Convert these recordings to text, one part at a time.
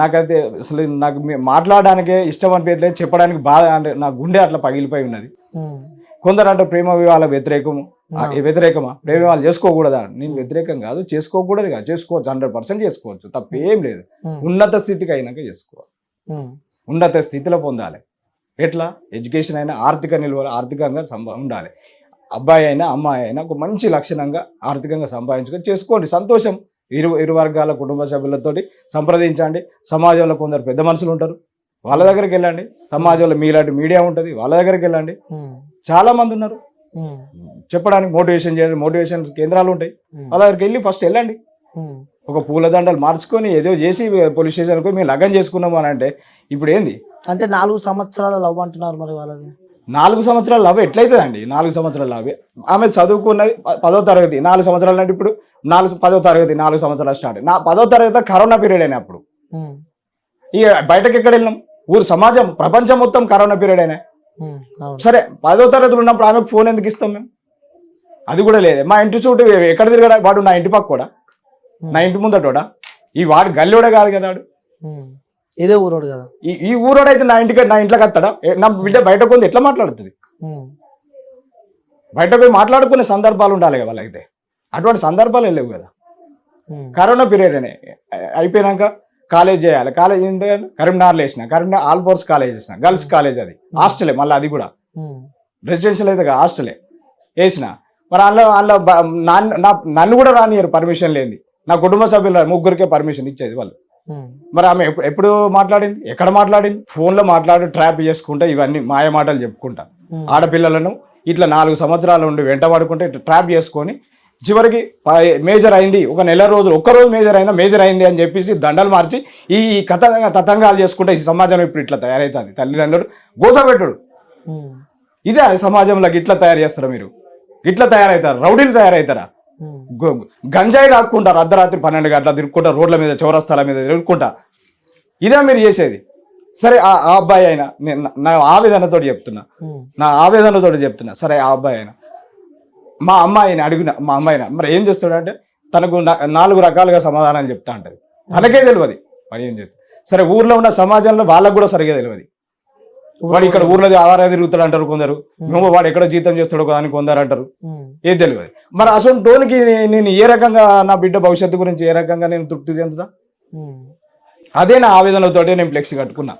నాకైతే అసలు నాకు మాట్లాడడానికే ఇష్టం అనిపించలేదు చెప్పడానికి బాధ అంటే నా గుండె అట్లా పగిలిపోయి ఉన్నది. కొందరు అంటే ప్రేమ వివాహాల వ్యతిరేకము వ్యతిరేకమా? ప్రేమ వివాహాలు చేసుకోకూడదా? నేను వ్యతిరేకం కాదు చేసుకోకూడదు కాదు. చేసుకోవచ్చు హండ్రెడ్ పర్సెంట్ చేసుకోవచ్చు. తప్పేం లేదు. ఉన్నత స్థితికి అయినాక చేసుకోవాలి. ఉన్నత స్థితిలో పొందాలి. ఎట్లా? ఎడ్యుకేషన్ అయినా ఆర్థిక నిల్వలు ఆర్థికంగా ఉండాలి. అబ్బాయి అయినా అమ్మాయి అయినా ఒక మంచి లక్షణంగా ఆర్థికంగా సంపాదించుకొని చేసుకోండి. సంతోషం. ఇరు ఇరు వర్గాల కుటుంబ సభ్యులతోటి సంప్రదించండి. సమాజంలో కొందరు పెద్ద మనుషులు ఉంటారు. వాళ్ళ దగ్గరికి వెళ్ళండి. సమాజంలో మీలాంటి మీడియా ఉంటుంది. వాళ్ళ దగ్గరికి వెళ్ళండి. చాలా మంది ఉన్నారు. చెప్పడానికి మోటివేషన్ చేయండి మోటివేషన్ కేంద్రాలు ఉంటాయి. వాళ్ళ దగ్గరికి వెళ్ళి ఫస్ట్ వెళ్ళండి. ఒక పూలదండలు మార్చుకొని ఏదో చేసి పోలీస్ స్టేషన్కి మేము లగ్గం చేసుకున్నాము అని అంటే ఇప్పుడు ఏంది? అంటే నాలుగు సంవత్సరాల లవ్ అంటున్నారు మరి వాళ్ళది. నాలుగు సంవత్సరాల లవ్ ఎట్లయితుందండి? నాలుగు సంవత్సరాల లవ్. ఆమె చదువుకున్నది పదో తరగతి. నాలుగు సంవత్సరాలు అంటే ఇప్పుడు నాలుగు పదో తరగతి నాలుగు సంవత్సరాలు స్టార్ట్ నా పదో తరగతి కరోనా పీరియడ్ అయినా అప్పుడు. ఉమ్. ఇక బయటకి ఎక్కడ వెళ్ళినాం? ఊరు సమాజం ప్రపంచం మొత్తం కరోనా పీరియడ్ అయినా సరే పదో తరగతిలో ఉన్నప్పుడు ఆమెకు ఫోన్ ఎందుకు ఇస్తాం మేము? అది కూడా లేదు. మా ఇంటి చుట్టూ ఎక్కడ తిరగడా? వాడు నా ఇంటి పక్క కూడా నా ఇంటి ముందటోడా? ఈ వాడు గల్లోడే కాదు కదా వాడు. ఇదే ఊరోడు కదా. ఈ ఈ ఊరోడైతే నా ఇంటికి నా ఇంట్లోకి వస్తాడా? నా బిడ్డ బయటకు ఉంది ఎట్లా మాట్లాడుతుంది. బయటకు పోయి మాట్లాడుకునే సందర్భాలు ఉండాలి కదా వాళ్ళకైతే అటువంటి సందర్భాలు లేవు కదా. కరోనా పీరియడ్ అనే అయిపోయినాక కాలేజ్ చేయాలి. కాలేజ్ ఏంటంటే కరీంనగర్లో వేసిన. కరీంనగర్ ఆల్ ఫోర్స్ కాలేజ్ వేసిన. గర్ల్స్ కాలేజ్ అది. హాస్టలే మళ్ళీ అది కూడా. రెసిడెన్షియల్ అయితే కాదు, హాస్టలే వేసిన. మరి అందులో అందులో నాన్న నా- నన్ను కూడా రానియరు పర్మిషన్ లేని. నా కుటుంబ సభ్యులు ముగ్గురికే పర్మిషన్ ఇచ్చేది వాళ్ళు. మరి ఆమె ఎప్పుడు మాట్లాడింది? ఎక్కడ మాట్లాడింది? ఫోన్లో మాట్లాడి ట్రాప్ చేసుకుంటా ఇవన్నీ మాయ మాటలు చెప్పుకుంటా. ఆడపిల్లలను ఇట్లా నాలుగు సంవత్సరాల నుండి వెంట పడుకుంటే ఇట్లా ట్రాప్ చేసుకొని చివరికి మేజర్ అయింది. ఒక నెల రోజులు ఒక్క రోజు మేజర్ అయినా మేజర్ అయింది అని చెప్పేసి దండలు మార్చి ఈ కథ తతంగాలు చేసుకుంటే ఈ సమాజం ఇప్పుడు ఇట్లా తయారవుతుంది తల్లిదండ్రులు గోసపెట్టుడు. ఇదే సమాజంలో ఇట్లా తయారు చేస్తారా మీరు? ఇట్లా తయారవుతారు రౌడీలు తయారవుతారా గంజాయి కాక్కుంటారు అర్ధరాత్రి పన్నెండు గంటల తిరుక్కుంటా రోడ్ల మీద చౌరస్తాల మీద తిరుక్కుంటా. ఇదే మీరు చేసేది. సరే ఆ అబ్బాయి అయినా నేను నా- ఆవేదనతో చెప్తున్నా. నా ఆవేదనతో చెప్తున్నా. సరే ఆ అబ్బాయి అయినా. మా అమ్మాయిని అడిగిన మా అమ్మాయిన మరి ఏం చేస్తాడంటే తనకు నాలుగు రకాలుగా సమాధానాలు చెప్తా అంటది. తనకే తెలియదు మరి ఏం చేస్తా సరే ఊర్లో ఉన్న సమాజంలో వాళ్ళకు కూడా సరిగా తెలియదు వాడు ఇక్కడ ఊర్లో ఆవారా తిరుగుతాడు అంటారు కొందరు. మేము. వాడు ఎక్కడ జీతం చేస్తాడు అని కొందరు అంటారు. ఏది తెలియదు మరి అసలు టోన్కి నేను ఏ రకంగా నా బిడ్డ భవిష్యత్తు గురించి ఏ రకంగా నేను తృప్తి చెందుతా. అదే నా ఆవేదనతోటే నేను ఫ్లెక్సీ కట్టుకున్నా.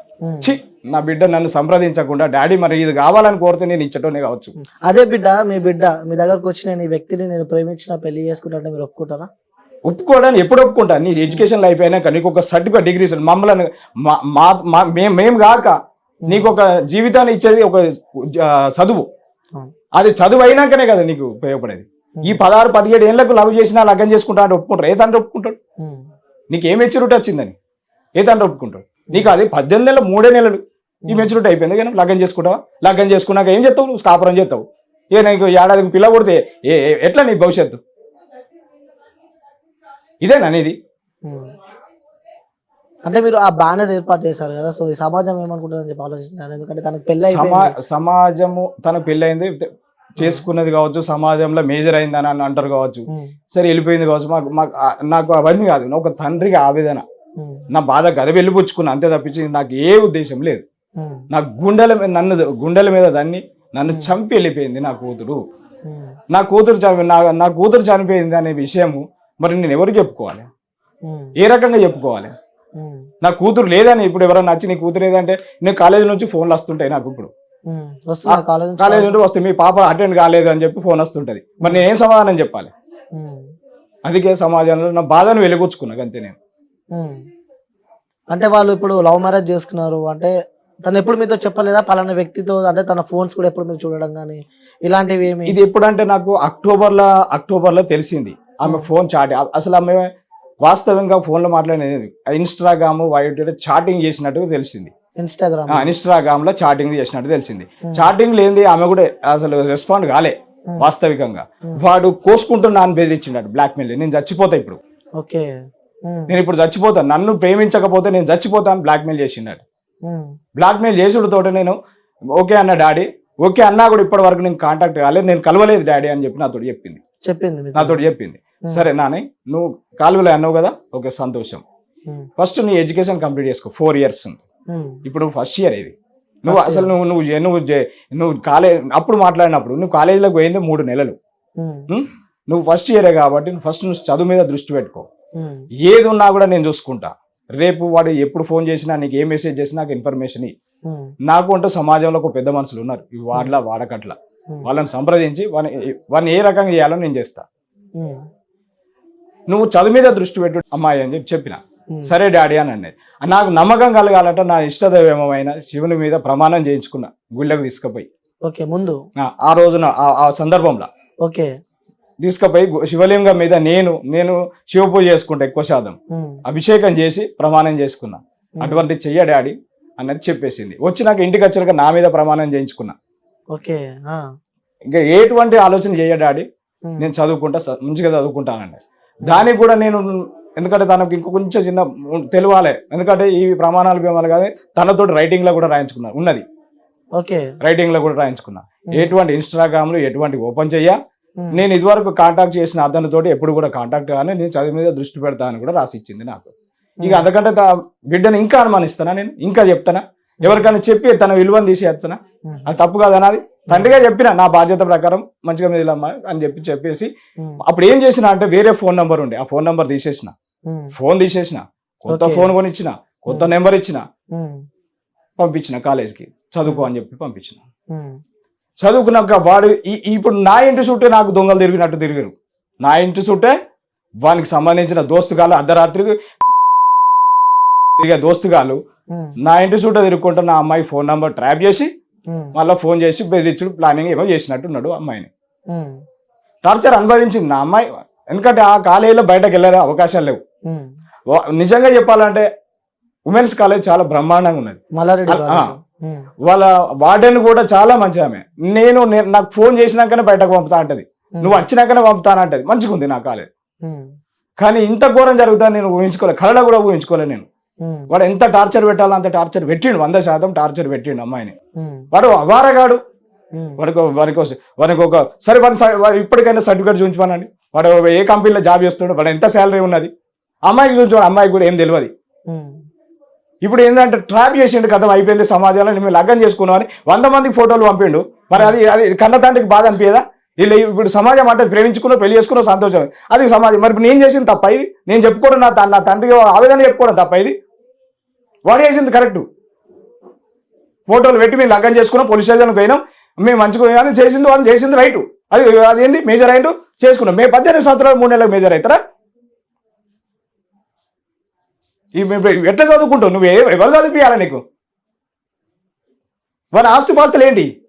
ఛీ నా బిడ్డ నన్ను సంప్రదించకుండా డాడీ మరి ఇది కావాలని కోరితే నేను ఇచ్చటోనే కావచ్చు. అదే బిడ్డ మీ బిడ్డ మీ దగ్గరకు వచ్చి నేను ఈ వ్యక్తిని నేను ప్రేమించిన పెళ్ళి చేసుకుంటే మీరు ఒప్పుకుంటారా? ఒప్పుకోవడానికి ఎప్పుడు ఒప్పుకుంటా? నీ ఎడ్యుకేషన్ లైఫ్ అయినాక నీకు ఒక సర్టిఫికేట్ డిగ్రీస్ మమ్మల్ని మా- మా- మా- మేం మేం కాక నీకు ఒక జీవితాన్ని ఇచ్చేది ఒక చదువు. అది చదువు అయినాకనే కదా నీకు ఉపయోగపడేది. ఈ పదహారు పదిహేడు ఏళ్ళకు లవ్ చేసినా లగ్గం చేసుకుంటా అంటే ఒప్పుకుంటారు. ఏ తండ్రి ఒప్పుకుంటాడు. నీకు ఏ మెచ్యూరిటీ వచ్చిందని? ఏ తండ్రి ఒప్పుకుంటాడు నీకు అది పద్దెనిమిది నెలలు మూడే నెలలు ఈ మెచ్యూరిటీ అయిపోయింది. కానీ లగ్గం చేసుకుంటావా? లగ్గం చేసుకున్నాక ఏం చేస్తావు? నువ్వు కాపురం చేస్తావు. ఏ నీకు ఏడాదికి పిల్ల కొడితే ఏ ఎట్లా నీ భవిష్యత్తు? ఇదేనా నీది. అంటే మీరు ఆ బ్యానర్ ఏర్పాటు చేశారు కదా సో ఈ సమాజం ఏమనుకుంటుందని చెప్పి ఆలోచించారు ఎందుకంటే తనకు అయిపోయింది. సమాజము తన పెళ్ళైంది చేసుకున్నది కావచ్చు సమాజంలో మేజర్ అయిందని అని అంటారు కావచ్చు. సరే వెళ్ళిపోయింది కావచ్చు. మాకు మాకు నాకు అవన్నీ కాదు. ఒక తండ్రికి ఆవేదన. నా బాధ గద వెళ్ళిపుచ్చుకున్నా అంతే తప్పించి నాకు ఏ ఉద్దేశం లేదు. నా గుండెల మీద నన్ను గుండెల మీద దాన్ని నన్ను చంపి వెళ్ళిపోయింది నా కూతురు. నా కూతురు చనిపి నా నా కూతురు చనిపోయింది అనే విషయము మరి నేను ఎవరికి చెప్పుకోవాలి. ఏ రకంగా చెప్పుకోవాలి. నా కూతురు లేదని ఇప్పుడు ఎవరైనా నచ్చి నీ కూతురు ఏదంటే నేను కాలేజీ నుంచి ఫోన్లు వస్తుంటాయి నాకు ఇప్పుడు కాలేజ్ నుండి వస్తే మీ పాప అటెండ్ కాలేదు అని చెప్పి ఫోన్ వస్తుంటది మరి నేను ఏం సమాధానం చెప్పాలి. అందుకే సమాజంలో నా బాధను వెలుగుచ్చుకున్నా అంతే నేను. అంటే వాళ్ళు ఇప్పుడు లవ్ మ్యారేజ్ చేసుకున్నారు అంటే తను ఎప్పుడు మీతో చెప్పలేదా? పలానా వ్యక్తితో అంటే తన ఫోన్స్ కూడా ఎప్పుడు మీరు చూడడం కానీ ఇలాంటివి ఏమి? ఇది ఎప్పుడంటే నాకు అక్టోబర్లో అక్టోబర్లో తెలిసింది. ఆమె ఫోన్ చాట్ అసలు ఆమె వాస్తవంగా ఫోన్లో మాట్లాడేది ఇన్స్టాగ్రామ్ వైట్ చాటింగ్ చేసినట్టుగా తెలిసింది. ఇన్స్టాగ్రామ్. ఇన్స్టాగ్రామ్లో చాటింగ్ చేసినట్టు తెలిసింది. చాటింగ్ లేనిది ఆమె కూడా అసలు రెస్పాండ్ కాలే వాస్తవికంగా. వాడు కోసుకుంటున్నా అని బెదిరించిండడు బ్లాక్ మెయిల్ నేను చచ్చిపోతా ఇప్పుడు. ఓకే. నేను ఇప్పుడు చచ్చిపోతాను నన్ను ప్రేమించకపోతే నేను చచ్చిపోతాను బ్లాక్ మెయిల్ చేసిండాడు. ఉమ్. బ్లాక్ మెయిల్ చేసుడుతోటి నేను ఓకే అన్న డాడీ. ఓకే అన్నా కూడా ఇప్పటి వరకు నేను కాంటాక్ట్ కాలేదు. నేను కలవలేదు డాడీ అని చెప్పి నాతో చెప్పింది. చెప్పింది నాతో చెప్పింది. సరే నాని నువ్వు కాలువలో అన్నావు కదా? ఓకే సంతోషం. ఫస్ట్ నీ ఎడ్యుకేషన్ కంప్లీట్ చేసుకో. ఫోర్ ఇయర్స్ ఇప్పుడు ఫస్ట్ ఇయర్ ఇది. నువ్వు అసలు నువ్వు నువ్వు నువ్వు నువ్వు కాలేజ్ అప్పుడు మాట్లాడినప్పుడు నువ్వు కాలేజీలోకి పోయింది మూడు నెలలు? నువ్వు ఫస్ట్ ఇయరే కాబట్టి నువ్వు ఫస్ట్ నువ్వు చదువు మీద దృష్టి పెట్టుకో. ఏది ఉన్నా కూడా నేను చూసుకుంటా. రేపు వాడు ఎప్పుడు ఫోన్ చేసినా నీకు ఏ మెసేజ్ చేసినా నాకు ఇన్ఫర్మేషన్ ఇ. ఉమ్, నాకు అంటూ సమాజంలో ఒక పెద్ద మనుషులు ఉన్నారు. ఈ వాడలా వాడకట్ల. ఉమ్, వాళ్ళని సంప్రదించి వాని వాడిని ఏ రకంగా చేయాలో నేను చేస్తా. నువ్వు చదువు మీద దృష్టి పెట్టు అమ్మాయి అని చెప్పి చెప్పిన. సరే డాడీ అని అన్నది. నాకు నమ్మకం కలగాలంటే నా ఇష్టదైవమైన శివుని మీద ప్రమాణం చేయించుకున్నా గుళ్ళకు తీసుకుపోయి. ఓకే ముందు. ఆ- రోజున ఆ సందర్భంలో. ఓకే. తీసుకుపోయి శివలింగం మీద నేను నేను శివ పూజ చేసుకుంటా ఎక్కువ శాతం. అభిషేకం చేసి ప్రమాణం చేసుకున్నా. అటువంటి చెయ్య డాడీ అన్నది చెప్పేసింది. వచ్చి నాకు ఇంటికి వచ్చాక నా మీద ప్రమాణం చేయించుకున్నా. ఓకే ఇంకా ఎటువంటి ఆలోచన చెయ్య డాడీ? నేను చదువుకుంటా మంచిగా చదువుకుంటానండి దానికి కూడా నేను ఎందుకంటే తనకు ఇంకో కొంచెం చిన్న తెలియాలి. ఎందుకంటే ఈ ప్రమాణాలు భీమాలు కాదు తనతో రైటింగ్లో కూడా రాయించుకున్నా. ఉన్నది. ఓకే. రైటింగ్లో కూడా రాయించుకున్నా. ఎటువంటి ఇన్స్టాగ్రామ్లో ఎటువంటి ఓపెన్ చెయ్య నేను ఇదివరకు కాంటాక్ట్ చేసిన అతనితోటి ఎప్పుడు కూడా కాంటాక్ట్ కానీ నేను చదువు మీద దృష్టి పెడతా అని కూడా రాసి ఇచ్చింది నాకు ఇక అంతకంటే బిడ్డను ఇంకా అనుమానిస్తానా నేను. ఇంకా చెప్తానా ఎవరికైనా చెప్పి తన విలువను తీసేస్తానా అది తప్పు కాదు అది తండ్రిగా చెప్పిన నా బాధ్యత ప్రకారం మంచిగా మీదలమ్మా అని చెప్పి చెప్పేసి అప్పుడు ఏం చేసిన అంటే వేరే ఫోన్ నంబర్ ఉండే. ఆ ఫోన్ నంబర్ తీసేసిన. ఫోన్ తీసేసిన. కొత్త. ఫోన్ కొనిచ్చిన. కొత్త నెంబర్ ఇచ్చిన. పంపించిన కాలేజ్కి. చదువుకో అని చెప్పి పంపించిన. చదువుకున్నాక వాడు ఇప్పుడు నా ఇంటి చుట్టే నాకు దొంగలు తిరిగినట్టు తిరిగారు. నా ఇంటి చుట్టే వానికి సంబంధించిన దోస్తుగాలు అర్ధరాత్రికి తిరిగే దోస్తుగాలు నా ఇంటి చుట్టూ తిరుగుకుంటూ నా అమ్మాయి ఫోన్ నంబర్ ట్రాప్ చేసి మళ్ళీ ఫోన్ చేసి బెదిరించుడు ప్లానింగ్ ఏమో చేసినట్టున్నాడు అమ్మాయిని. టార్చర్ అనుభవించింది నా అమ్మాయి. ఎందుకంటే ఆ కాలేజీలో బయటకు వెళ్ళే అవకాశాలు లేవు. నిజంగా చెప్పాలంటే ఉమెన్స్ కాలేజ్ చాలా బ్రహ్మాండంగా ఉన్నది. వాళ్ళ వార్డెన్ కూడా చాలా మంచి ఆమె. నేను నాకు ఫోన్ చేసినాకనే బయటకు పంపుతా అంటది. నువ్వు వచ్చినాకనే పంపుతానంటది మంచిగా ఉంది నా కాలేజ్ కానీ ఇంత ఘోరం జరుగుతా నేను ఊహించుకోలేదు కళలో కూడా ఊహించుకోలేదు నేను. వాడు ఎంత టార్చర్ పెట్టాలో అంత టార్చర్ పెట్టిండు. వంద శాతం టార్చర్ పెట్టిండు అమ్మాయిని. వాడు అవారగాడు. ఉమ్, వాడికి వానికి ఒక- సరే వాడి ఇప్పటికైనా సర్టిఫికేట్ చూపించమనండి. వాడు ఏ కంపెనీలో జాబ్ చేస్తున్నాడు వాడు ఎంత శాలరీ ఉన్నది? అమ్మాయికి చూపించాడు అమ్మాయికి కూడా ఏం తెలియదు ఇప్పుడు ఏంటంటే ట్రాప్ చేసిండు కథం అయిపోయింది సమాజంలో మేము లగ్గం చేసుకున్నామని వంద మందికి ఫోటోలు పంపిండు. మరి అది అది కన్న తండ్రికి బాధ అనిపించదా వీళ్ళు ఇప్పుడు సమాజం అంటే ప్రేమించుకున్నా పెళ్ళి చేసుకున్నా సంతోషం అది సమాజం. మరి నేను చేసింది తప్ప ఇది? నేను చెప్పుకోవడం నా నా తండ్రికి ఆవేదన చెప్పుకోవడం తప్ప ఇది? వాడు చేసింది కరెక్ట్ ఫోటోలు పెట్టి మేము లగ్గం చేసుకున్నాం పోలీస్ స్టేషన్కి పోయినాం. మేము మంచిగా కానీ చేసింది వాళ్ళు చేసింది రైట్ అది అది ఏంది? మేజర్ అయిండు? చేసుకున్నాం. మేము పద్దెనిమిది సంవత్సరాలు మూడు నెలలకు మేజర్ అవుతారా? ఎట్లా చదువుకుంటావు? నువ్వు ఎవరు చదివిపియాలి నీకు? వారి ఆస్తుపాస్తులు ఏంటి?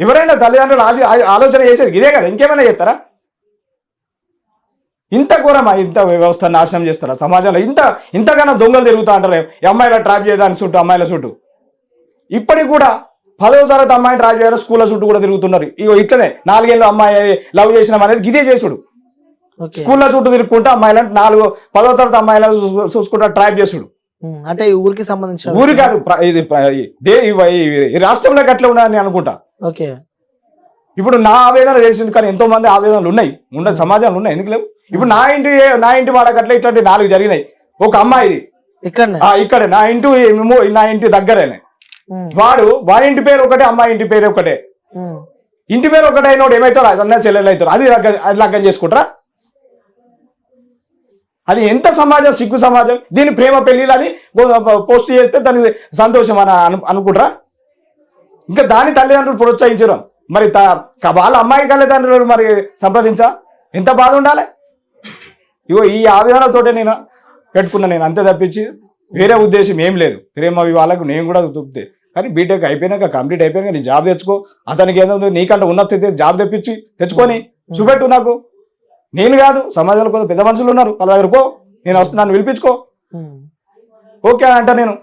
ఎవరైనా తల్లిదండ్రులు ఆశ ఆ- ఆలోచన చేసేది ఇదే కదా ఇంకేమైనా చెప్తారా? ఇంత ఘోరమా? ఇంత వ్యవస్థ నాశనం చేస్తారా సమాజంలో? ఇంత ఇంతకన్నా దొంగలు తిరుగుతా అంటారు అమ్మాయిల ట్రాప్ చేయడానికి చుట్టూ అమ్మాయిల చుట్టూ. ఇప్పటికి కూడా పదవ తరగతి అమ్మాయిని ట్రాప్ చేయడం స్కూళ్ళ చుట్టూ కూడా తిరుగుతున్నారు. ఇగో ఇట్లనే నాలుగేళ్ళు అమ్మాయి లవ్ చేసినాం అనేది ఇదే చేసుడు. స్కూల్లో చుట్టూ తిరుగుకుంటా అమ్మాయిలను నాలుగు పదో తరగతి అమ్మాయిలను చూ- చూసుకుంటా ట్రాప్ చేసుడు. అంటే ఊరికి సంబంధించిన ఊరు కాదు ఇది రాష్ట్రంలో అట్లా ఉన్నదని అనుకుంటా. ఓకే. ఇప్పుడు నా ఆవేదన తెలిసింది కానీ ఎంతో మంది ఆవేదనలు ఉన్నాయి. ఉన్న సమాజంలో ఉన్నాయి ఎందుకు లేవు? ఇప్పుడు నా ఇంటి నా ఇంటి వాడకట్ల ఇట్లాంటి నాలుగు జరిగినాయి. ఒక అమ్మాయిది. ఇక్కడనే? ఆ ఇక్కడ. నా ఇంటి నా ఇంటి దగ్గరేనే. వాడు వాడి ఇంటి పేరు ఒకటే అమ్మాయి ఇంటి పేరు ఒకటే. ఇంటి పేరు ఒకటే అయినోడు ఏమవుతారు అదన్నా చెల్లెలు అవుతారు అది లగ్గం చేసుకుంటారా? అది ఎంత సమాజం సిగ్గు సమాజం? దీని ప్రేమ పెళ్ళిలని పోస్ట్ చేస్తే దానికి సంతోషం అని అను అనుకుంటారా? ఇంకా దాని తల్లిదండ్రులు ప్రోత్సహించరు. మరి త- వాళ్ళ అమ్మాయి తల్లిదండ్రులు మరి సంప్రదించా? ఎంత బాధ ఉండాలి? ఇగో ఈ ఆవేదనతోటే నేను పెట్టుకున్నా నేను. అంతే తప్పించి వేరే ఉద్దేశం ఏం లేదు. ప్రేమ వాళ్ళకు నేను కూడా దొరికితే కానీ బీటెక్ అయిపోయినాక కంప్లీట్ అయిపోయినాక నీ జాబ్ తెచ్చుకో. అతనికి ఏదో ఉంది, నీకంటే ఉన్నత జాబ్ తెప్పించి తెచ్చుకొని చూపెట్టు నాకు. నేను కాదు సమాజంలో కొంత పెద్ద మనుషులు ఉన్నారు. వాళ్ళ దగ్గర పో నేను వస్తున్నాను పిలిపించుకో. ఓకే అని అంట నేను.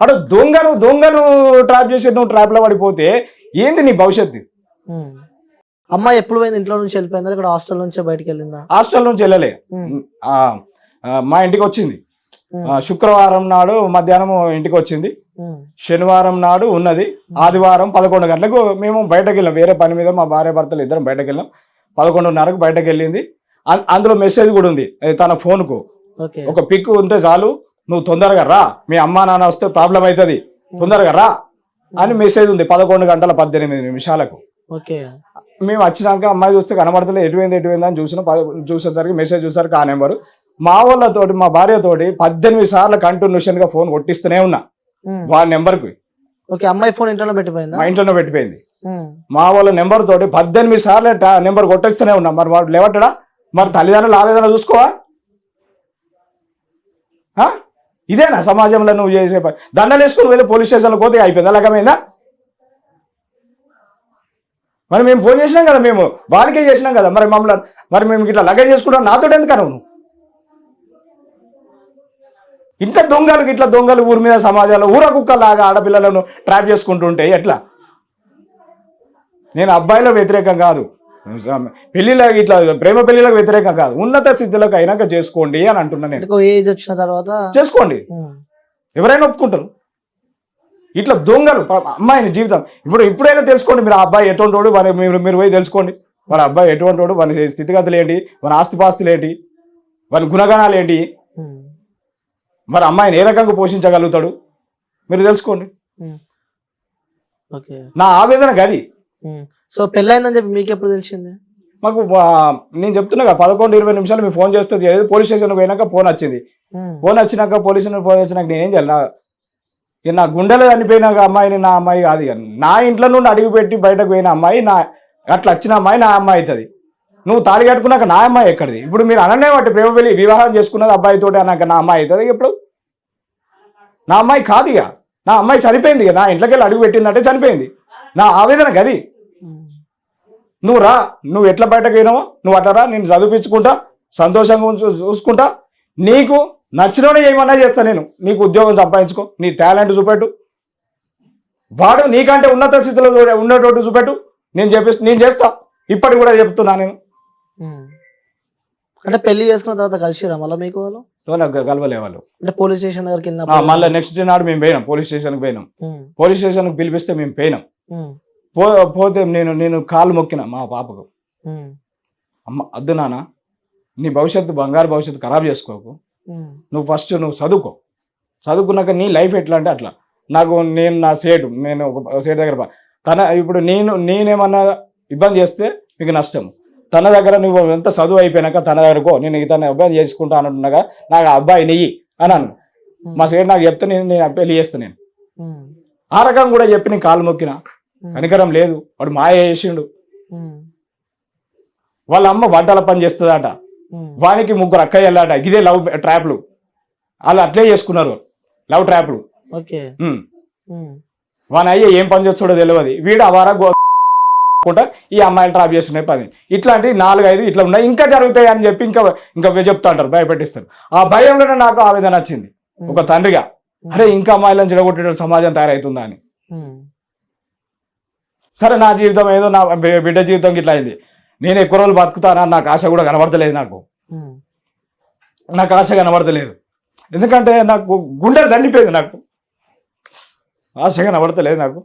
అటు దొంగను దొంగను ట్రాప్ చేసి నువ్వు ట్రాప్లో పడిపోతే ఏంది నీ భవిష్యత్తు. అమ్మాయి ఎప్పుడు పోయింది? ఇంట్లో నుంచి వెళ్ళిపోయిందా? ఇక్కడ హాస్టల్ నుంచే బయటికి వెళ్ళిందా? హాస్టల్ నుంచి వెళ్ళలే. మా ఇంటికి వచ్చింది. శుక్రవారం నాడు మధ్యాహ్నం ఇంటికి వచ్చింది. శనివారం నాడు ఉన్నది. ఆదివారం పదకొండు గంటలకు మేము బయటకు వెళ్ళాం. వేరే పని మీద మా భార్య భర్తలు ఇద్దరం బయటకు వెళ్ళాం. పదకొండున్నరకు బయటకు వెళ్ళింది అందులో మెసేజ్ కూడా ఉంది. అది తన ఫోన్కు. ఓకే. ఒక పిక్ ఉంటే చాలు నువ్వు తొందరగా రా. మీ అమ్మా నాన్న వస్తే ప్రాబ్లం అవుతుంది. తొందరగా రా అని మెసేజ్ ఉంది పదకొండు గంటల పద్దెనిమిది నిమిషాలకు. ఓకే. మేము వచ్చినాక అమ్మాయి చూస్తే కనబడతలే ఎటువైంది ఎటువైంది అని చూసిన చూసేసరికి మెసేజ్ చూసారు ఆ నెంబరు. మా వాళ్ళతోటి మా భార్యతోటి పద్దెనిమిది సార్లు కంటిన్యూషన్గా ఫోన్ కొట్టిస్తూనే ఉన్నా. వాడి నెంబర్కి. ఓకే అమ్మాయి ఫోన్ ఇంట్లో పెట్టిపోయిందా? మా ఇంట్లోనే పెట్టిపోయింది. మా వాళ్ళ నెంబర్ తోటి పద్దెనిమిది సార్లు నెంబర్ కొట్టేస్తూనే ఉన్నా. మరి వాడు లేవట్టడా మరి తల్లిదండ్రులు ఆవేదన చూసుకోవా? ఆ? ఇదేనా సమాజంలో నువ్వు చేసే పని దండలు వేసుకుని వెళ్ళి పోలీస్ స్టేషన్లో పోతే అయిపోయింది? అలాగమైందా మరి మేము ఫోన్ చేసినాం కదా మేము. వాడికే చేసినాం కదా. మరి మమ్మల్ని మరి మేము ఇట్లా లగేజ్ చేసుకుంటాం. నాతో ఎందుకు నువ్వు? ఇంత దొంగలు ఇట్లా దొంగలు ఊరి మీద సమాజంలో ఊర కుక్కలాగా ఆడపిల్లలను ట్రాప్ చేసుకుంటుంటే ఎట్లా? నేను అబ్బాయిలో వ్యతిరేకం కాదు. పెళ్ళిళ్ళకి ఇట్లా ప్రేమ పెళ్ళిలకు వ్యతిరేకం కాదు. ఉన్నత స్థితిలోకి అయినాక చేసుకోండి అని అంటున్నా నేను. ఏజ్ వచ్చిన తర్వాత? చేసుకోండి. ఎవరైనా ఒప్పుకుంటారు. ఇట్లా దొంగలు అమ్మాయిని జీవితం. ఇప్పుడు ఇప్పుడైనా తెలుసుకోండి మీరు ఆ అబ్బాయి ఎటువంటి వాడు వారి మీరు మీరు పోయి తెలుసుకోండి. వాళ్ళ అబ్బాయి ఎటువంటి వాడు వాని స్థితిగతులు ఏంటి వాని ఆస్తిపాస్తులు ఏంటి వాని గుణగణాలు ఏంటి. మరి అమ్మాయిని ఏ రకంగా పోషించగలుగుతాడు? మీరు తెలుసుకోండి. నా ఆవేదన గది. సో పెళ్ళైందని చెప్పి మీకు ఎప్పుడు తెలిసింది? మాకు నేను చెప్తున్నా కదా, పదకొండు ఇరవై నిమిషాలు మీరు ఫోన్ చేస్తే చేయలేదు పోలీస్ స్టేషన్ పోయినాక ఫోన్ వచ్చింది. ఫోన్ వచ్చినాక పోలీస్ స్టేషన్ ఫోన్ వచ్చినాక నేనేం చేయాలి? నా- గుండెలో చనిపోయినాక అమ్మాయిని నా అమ్మాయి కాదు నా ఇంట్లో నుండి అడుగు పెట్టి బయటకు పోయిన అమ్మాయి నా అట్లా వచ్చిన అమ్మాయి నా అమ్మాయి అవుతుంది. నువ్వు తాళి కట్టుకున్నాక నా అమ్మాయి ఎక్కడిది? ఇప్పుడు మీరు అననే వాటి ప్రేమ పెళ్ళి వివాహం చేసుకున్నది అబ్బాయితోటి అన్నాక నా అమ్మాయి అవుతుంది ఇప్పుడు? నా అమ్మాయి కాదు ఇక. నా అమ్మాయి చనిపోయింది ఇక. నా ఇంట్లోకి వెళ్ళి అడుగు పెట్టిందంటే చనిపోయింది. నా ఆవేదన గది. నువ్వు రా నువ్వు ఎట్లా బయటకు పోయినావో నువ్వు అట్లా రా నేను చదివించుకుంటా సంతోషంగా చూసుకుంటా. నీకు నచ్చినోనే ఏమన్నా చేస్తా నేను. నీకు ఉద్యోగం సంపాదించుకో నీ టాలెంట్ చూపెట్టు. వాడు నీకంటే ఉన్నత స్థితిలో చూడ- ఉండేటోటి చూపెట్టు. నేను చెప్పిస్తా నేను చేస్తా. ఇప్పటికి కూడా చెప్తున్నా నేను. అంటే పెళ్ళి చేసుకున్న తర్వాత కలిసిరా మళ్ళీ మీకు వాళ్ళు? కలవలే అంటే పోలీస్ స్టేషన్ దగ్గరికి మళ్ళీ నెక్స్ట్ డే నాడు మేము పోయినాం పోలీస్ స్టేషన్కి పోయినాం. పోలీస్ స్టేషన్కి పిలిపిస్తే మేము పోయినాం. పో పోతే నేను నేను కాలు మొక్కిన మా పాపకు. అమ్మ అద్దు నాన్న నీ భవిష్యత్తు బంగారు భవిష్యత్తు ఖరాబ్ చేసుకోకు. నువ్వు ఫస్ట్ నువ్వు చదువుకో. చదువుకున్నాక నీ లైఫ్ ఎట్లా అంటే అట్లా. నాకు నేను నా సేటు నేను ఒక సేటు దగ్గర తన ఇప్పుడు నేను నేనేమన్నా ఇబ్బంది చేస్తే మీకు నష్టం. తన దగ్గర నువ్వు ఎంత చదువు అయిపోయినాక తన దగ్గరకో నేను ఇతను ఇబ్బంది చేసుకుంటా అంటున్నాగా నాకు అబ్బాయి నెయ్యి అన్నాను మా సేటు నాకు చెప్తే నేను నేను పెళ్ళి చేస్తాను నేను. ఆ రకం కూడా చెప్పి నేను కాలు మొక్కిన. కనికరం లేదు. వాడు మాయ చేసిండు. వాళ్ళ అమ్మ వంటల పని చేస్తుందట. వానికి ముగ్గురు అక్కయ్య వెళ్ళాట ఇదే లవ్ ట్రాప్లు. వాళ్ళు అట్లే చేసుకున్నారు. లవ్ ట్రాప్లు. వాని అయ్యే ఏం పని చేస్తాడో తెలియదు వీడు అవారా కూడా ఈ అమ్మాయిలు ట్రాప్ చేస్తున్నాయి పని. ఇట్లాంటి నాలుగైదు ఇట్లా ఉన్నాయి. ఇంకా జరుగుతాయి అని చెప్పి ఇంకా ఇంకా చెప్తా అంటారు. భయపెట్టిస్తారు. ఆ భయంలోనే నాకు ఆవేదన వచ్చింది. ఒక తండ్రిగా. అరే ఇంకా అమ్మాయిలను చెడగొట్టే సమాజం తయారవుతుందా అని. సరే నా జీవితం ఏదో నా బిడ్డ జీవితం ఇట్లా అయింది. నేను ఎక్కువ రోజులు బతుకుతానని నాకు ఆశ కూడా కనబడతలేదు నాకు. నాకు ఆశ కనబడతలేదు. ఎందుకంటే నాకు గుండె దండిపోయింది నాకు. ఆశ కనబడతలేదు నాకు.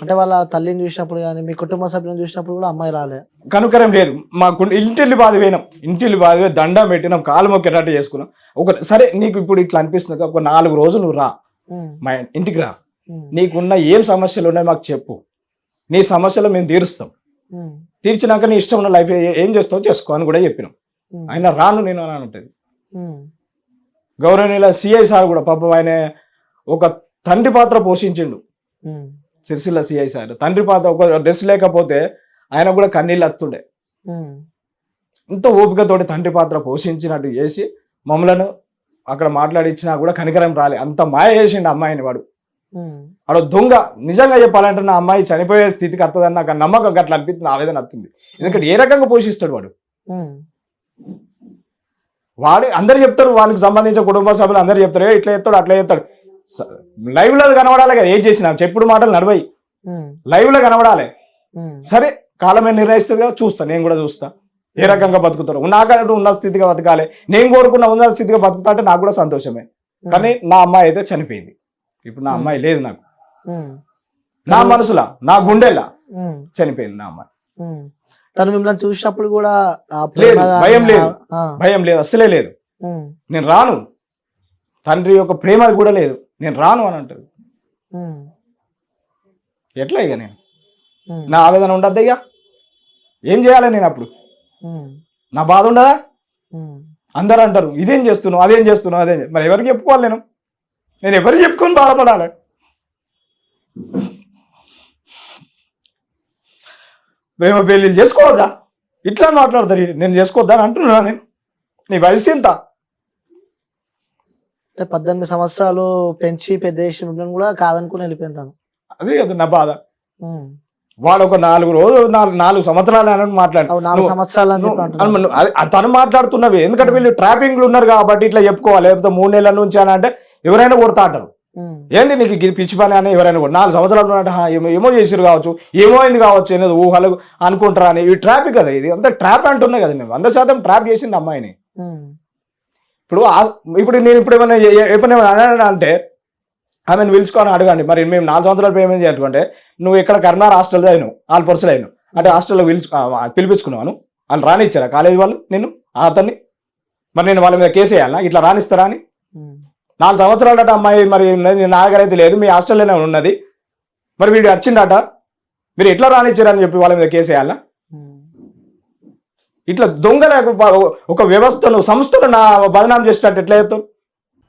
అంటే వాళ్ళ తల్లిని చూసినప్పుడు కానీ మీ కుటుంబ సభ్యులను చూసినప్పుడు కూడా అమ్మాయి రాలే. కనుకరం లేదు. మాకు ఇంటిల్లి బాధ పోయినాం. ఇంటిల్లి బాధ పోయి దండం పెట్టినాం కాలు మొక్కేటట్టు చేసుకున్నాం. ఒక సరే నీకు ఇప్పుడు ఇట్లా అనిపిస్తుంది ఒక నాలుగు రోజులు నువ్వు రా. మా ఇంటికి రా. నీకున్న ఏం సమస్యలు ఉన్నాయో మాకు చెప్పు నీ సమస్యలు మేము తీరుస్తాం. తీర్చినాక నీ ఇష్టం ఉన్న లైఫ్ ఏం చేస్తావో చేసుకో అని కూడా చెప్పినాం. ఆయన రాను నేను అని ఉంటుంది. గౌరవనీయుల సిఐ సార్ కూడా పాపం ఆయన ఒక తండ్రి పాత్ర పోషించిండు. సిరిసిల్ల సిఐ సార్ తండ్రి పాత్ర ఒక డ్రెస్ లేకపోతే ఆయన కూడా కన్నీళ్ళు ఉమ్. ఎంతో ఓపికతోటి తండ్రి పాత్ర పోషించినట్టు చేసి మమ్మలను అక్కడ మాట్లాడించినా కూడా కనికరం రాలే అంత మాయ చేసిండు అమ్మాయిని వాడు వాడు దొంగ నిజంగా చెప్పాలంటే నా అమ్మాయి చనిపోయే స్థితికి వస్తుందని నాకు నమ్మకం అట్లా అనిపిస్తుంది ఆవేదన వస్తుంది ఎందుకంటే ఏ రకంగా పోషిస్తాడు వాడు. వాడు అందరు చెప్తారు వాళ్ళకి సంబంధించిన కుటుంబ సభ్యులు అందరు చెప్తారు "ఏ, ఇట్లా చేస్తాడు అట్లా చేస్తాడు. లైవ్లో కనబడాలి కదా ఏం చేసినా చెప్పుడు మాటలు నడవయి. ఉమ్. లైవ్లో కనబడాలి. సరే కాలమే నిర్ణయిస్తుంది కదా చూస్తా నేను కూడా చూస్తా. ఏ రకంగా బతుకుతారు? నాకంటూ ఉన్న స్థితిగా బతకాలి. నేను కోరుకున్న ఉన్న స్థితిగా బతుకుతా అంటే నాకు కూడా సంతోషమే. కానీ నా అమ్మాయి అయితే చనిపోయింది. ఇప్పుడు నా అమ్మాయి లేదు నాకు. నా మనసులా నా గుండెలా. చనిపోయింది నా అమ్మాయి. తను మిమ్మల్ని చూసినప్పుడు కూడా లేదు, భయం లేదు. భయం లేదు అస్సలే లేదు. నేను రాను. తండ్రి యొక్క ప్రేమ కూడా లేదు. నేను రాను అని అంటారు ఎట్లా ఇక నేను? నా ఆవేదన ఉండద్దు ఇక? ఏం చేయాలి నేను అప్పుడు? నా బాధ ఉండదా. అందరూ అంటారు ఇదేం చేస్తున్నావు అదేం చేస్తున్నావు అదేం చే-" మరి ఎవరికి చెప్పుకోవాలి నేను? నేను ఎవరికి చెప్పుకొని బాధపడాలి? ప్రేమ పెళ్ళిళ్ళు చేసుకోవద్దా? ఇట్లా మాట్లాడతారు నేను చేసుకోవద్దా అని అంటున్నా నేను? నీ వయసు ఎంత? అంటే పద్దెనిమిది సంవత్సరాలు పెంచి పెద్ద చేసి కూడా కాదనుకుని వెళ్ళిపోయింది తను. అదే కదా నా బాధ. వాడు ఒక నాలుగు రోజులు నాలుగు నాలుగు సంవత్సరాలు అని మాట్లాడు తను మాట్లాడుతున్నవి. ఎందుకంటే వీళ్ళు ట్రాపింగ్లు ఉన్నారు కాబట్టి ఇట్లా చెప్పుకోవాలి. లేకపోతే మూడు నెలల నుంచి అని అంటే ఎవరైనా కొడతా అంటారు. ఉమ్, ఏంది నీకు ఇది పిచ్చి పని అని ఎవరైనా కూడా నాలుగు సంవత్సరాలు ఉన్నట్టు "హా, ఏమో ఏమో చేసిరు కావచ్చు. ఏమో అయింది కావచ్చు. అనేది ఊహలు అనుకుంటారా అని. ఈ ట్రాప్ కదా ఇది. అంతా ట్రాప్ అంటున్నా కదా నేను. వంద శాతం ట్రాప్ చేసింది అమ్మాయిని. ఇప్పుడు ఇప్పుడు నేను ఇప్పుడు ఏమైనా ఎప్పుడు ఏమైనా అంటే ఆమెను పిలుచుకొని అడగండి. మరి మేము నాలుగు సంవత్సరాలు పేమెంట్ చేయాలంటే నువ్వు ఇక్కడ కర్నార్ హాస్టల్ అయినావు ఆల్ పర్సల్ అయినావు. అంటే హాస్టల్లో పిలుచు పిలిపించుకున్నాను వాళ్ళు రానిచ్చారా కాలేజీ వాళ్ళు నేను అతన్ని? మరి నేను వాళ్ళ మీద కేసు వేయాలా? ఇట్లా రానిస్తారా అని. నాలుగు సంవత్సరాలట అమ్మాయి మరి నా దగ్గర అయితే లేదు మీ హాస్టల్లోనే ఉన్నది. మరి వీడు వచ్చిండట. మీరు ఎట్లా రానిచ్చారని చెప్పి వాళ్ళ మీద కేసు వేయాలా. ఇట్లా దొంగల ఒక వ్యవస్థను సంస్థను నా బదనాం చేసినట్టు ఎట్లా చెప్తారు